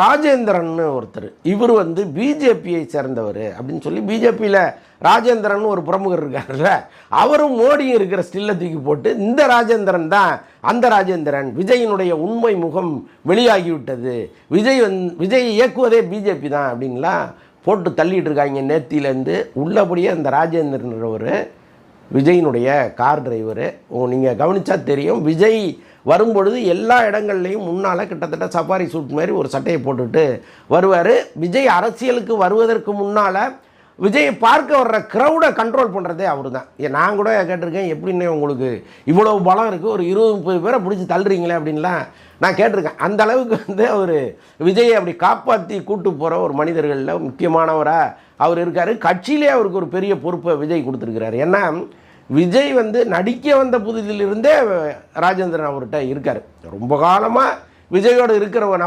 ராஜேந்திரன் ஒருத்தர். இவர் வந்து பிஜேபியை சேர்ந்தவர் அப்படின்னு சொல்லி பிஜேபியில் ராஜேந்திரன் ஒரு பிரமுகர் இருக்கார்ல அவரும் மோடியும் இருக்கிற ஸ்டில்லை தூக்கி போட்டு இந்த ராஜேந்திரன் தான் அந்த ராஜேந்திரன் விஜயினுடைய உண்மை முகம் வெளியாகிவிட்டது. விஜய் வந் விஜய் இயக்குவதே பிஜேபி தான் அப்படின்லாம் போட்டு தள்ளிட்டு இருக்காங்க நேத்தியிலேருந்து உள்ளபடியே அந்த ராஜேந்திரன்றவர் விஜயினுடைய கார் டிரைவரு. நீங்கள் கவனித்தா தெரியும். விஜய் வரும்பொழுது எல்லா இடங்கள்லையும் முன்னால் கிட்டத்தட்ட சஃபாரி சூட் மாதிரி ஒரு சட்டையை போட்டுட்டு வருவார். விஜய் அரசியலுக்கு வருவதற்கு முன்னால் விஜயை பார்க்க வர்ற க்ரௌடை கண்ட்ரோல் பண்ணுறதே அவர் தான் நான் கூட கேட்டிருக்கேன் எப்படின்னு உங்களுக்கு இவ்வளோ பலம் இருக்குது ஒரு இருபது முப்பது பேரை பிடிச்சி தள்ளுறீங்களே அப்படின்லாம் நான் கேட்டிருக்கேன். அந்த அளவுக்கு வந்து அவர் விஜயை அப்படி காப்பாற்றி கூட்டு போகிற ஒரு மனிதர்களில் முக்கியமானவராக அவர் இருக்கார். கட்சியிலே அவருக்கு ஒரு பெரிய பொறுப்பை விஜய் கொடுத்துருக்கிறார். ஏன்னா விஜய் வந்து நடிக்க வந்த புதிதிலிருந்தே ராஜேந்திரன் அவர்கிட்ட இருக்கார். ரொம்ப காலமாக விஜயோடு இருக்கிற ஒரு நபர்